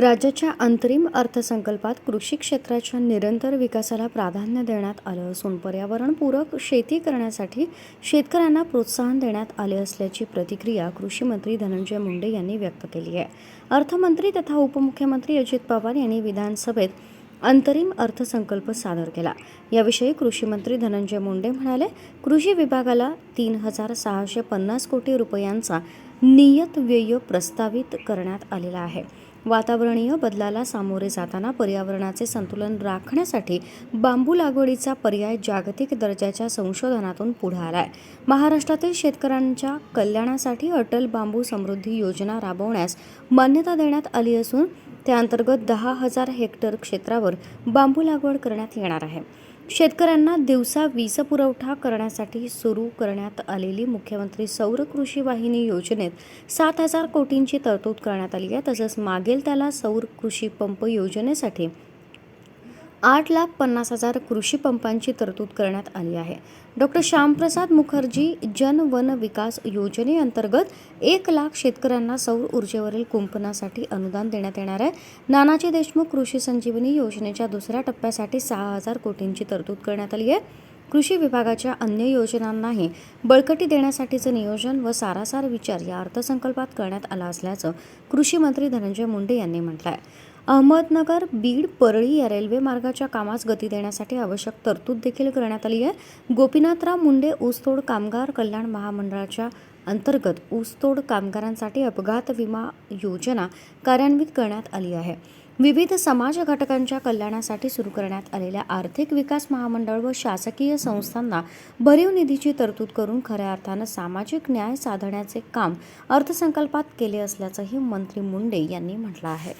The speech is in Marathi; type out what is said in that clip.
राज्याच्या अंतरिम अर्थसंकल्पात कृषी क्षेत्राच्या निरंतर विकासाला प्राधान्य देण्यात आलं असून पर्यावरणपूरक शेती करण्यासाठी शेतकऱ्यांना प्रोत्साहन देण्यात आले असल्याची प्रतिक्रिया कृषी मंत्री धनंजय मुंडे यांनी व्यक्त केली आहे. अर्थमंत्री तथा उपमुख्यमंत्री अजित पवार यांनी विधानसभेत अंतरिम अर्थसंकल्प सादर केला. याविषयी कृषी मंत्री धनंजय मुंडे म्हणाले कृषी विभागाला तीन हजार सहाशे पन्नास कोटी रुपयांचा नियत व्यय प्रस्तावित करण्यात आलेला आहे. वातावरणीय बदलाला सामोरे जाताना पर्यावरणाचे संतुलन राखण्यासाठी बांबू लागवडीचा पर्याय जागतिक दर्जाच्या संशोधनातून पुढे आलाय. महाराष्ट्रातील शेतकऱ्यांच्या कल्याणासाठी अटल बांबू समृद्धी योजना राबवण्यास मान्यता देण्यात आली असून त्याअंतर्गत दहा हजार हेक्टर क्षेत्रावर बांबू लागवड करण्यात येणार आहे. शेतकऱ्यांना दिवसा वीज पुरवठा करण्यासाठी सुरू करण्यात आलेली मुख्यमंत्री सौर कृषी वाहिनी योजनेत सात हजार कोटींची तरतूद करण्यात आली आहे. तसंच मागेल त्याला सौर कृषी पंप योजनेसाठी आठ लाख पन्नास हजार कृषी पंपांची तरतूद करण्यात आली आहे. डॉक्टर श्यामप्रसाद मुखर्जी जन वन विकास योजनेअंतर्गत एक लाख शेतकऱ्यांना सौर ऊर्जेवरील कुंपणासाठी अनुदान देण्यात येणार आहे. नानाजी देशमुख कृषी संजीवनी योजनेच्या दुसऱ्या टप्प्यासाठी सहा हजार कोटींची तरतूद करण्यात आली आहे. कृषी विभागाच्या अन्य योजनांनाही बळकटी देण्यासाठीचं नियोजन व सारासार विचार या अर्थसंकल्पात करण्यात आला असल्याचं कृषी मंत्री धनंजय मुंडे यांनी म्हटलं आहे अहमदनगर बीड परळी या रेल्वे मार्गाच्या कामास गती देण्यासाठी आवश्यक तरतूद देखील करण्यात आली आहे. गोपीनाथराव मुंडे ऊसतोड कामगार कल्याण महामंडळाच्या अंतर्गत ऊसतोड कामगारांसाठी अपघात विमा योजना कार्यान्वित करण्यात आली आहे. विविध समाज घटकांच्या कल्याणासाठी सुरू करण्यात आलेल्या आर्थिक विकास महामंडळ व शासकीय संस्थांना भरीव निधीची तरतूद करून खऱ्या अर्थानं सामाजिक न्याय साधण्याचे काम अर्थसंकल्पात केले असल्याचंही मंत्री मुंडे यांनी म्हटलं आहे.